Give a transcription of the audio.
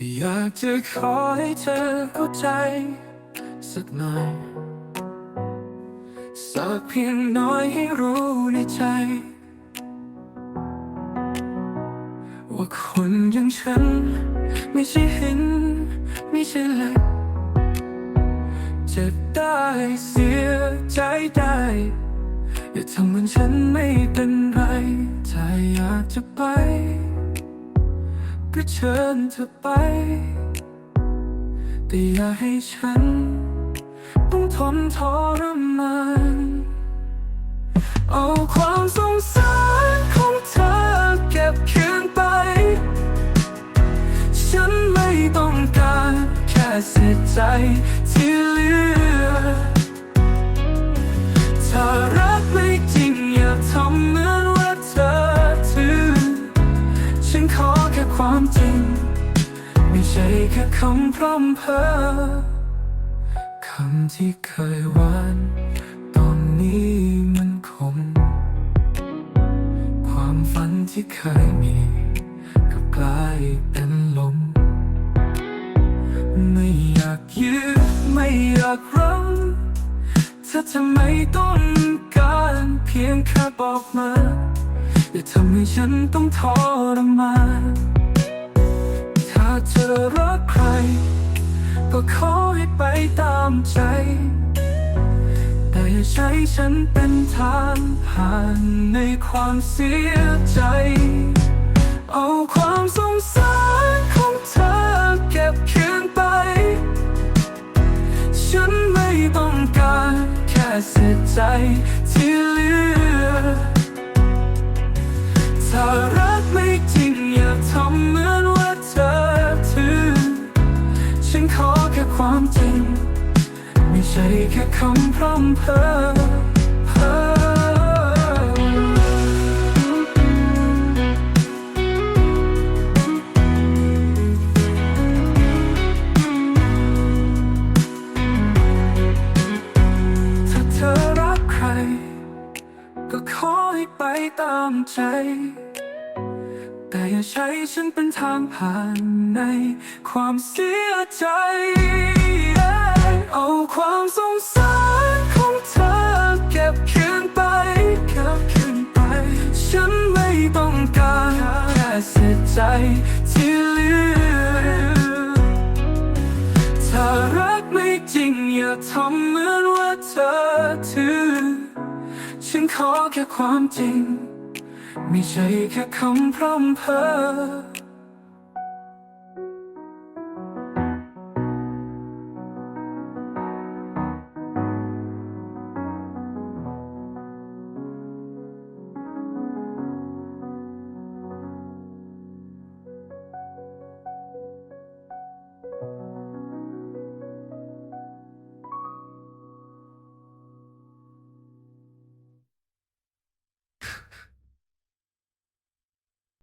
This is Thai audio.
อยากจะขอให้เธอเข้าใจ สักหน่อยสักเพียงน้อยให้รู้ในใจ ว่าคนอย่างฉัน ไม่ใช่หิน ไม่ใช่เหล็กเจ็บได้เสียใจได้ อย่าทำเหมือนฉันไม่เป็นไรถ้าอยากจะไป ก็เชิญเธอไป แต่อย่าให้ฉัน ต้องทนทรมานเอาความสงสารของเธอเก็บคืนไป ฉันไม่ต้องการแค่เสียใจที่เหลือถ้ารักไม่จริงอย่าทำเหมือน ความจริง ไม่ใช่แค่คำพร่ำเพ้อคำที่เคยหวานตอนนี้มันคงความฝันที่เคยมีก็กลายเป็นลม ไม่อยากยืดไม่อยากรั้งเธอทำไมต้องการเพียงแค่บอกมาอย่าทำให้ฉันต้องทรมาน เธอรักใคร ก็ขอให้ไปตามใจ แต่อย่าใช้ฉันเป็นทางผ่านในความเสียใจ เอาความสงสารของเธอเก็บคืนไป ฉันไม่ต้องการแค่เสียใจที่เหลือถ้ารักไม่จริงอย่าทำเหมือน ไม่ใช่แค่คำพร่ำเพ้อเพ้อถ้าเธอรักใครก็ขอให้ไปตามใจ แต่อย่าใช้ฉันเป็นทางผ่านในความเสียใจ เอาความสงสารของเธอเก็บคืนไป เก็บคืนไป ฉันไม่ต้องการแค่เสียใจที่เหลือถ้ารักไม่จริงอย่าทำเหมือนว่าเธอถือ ฉันขอแค่ความจริง ไม่ใช่แค่คำพร่ำเพ้อ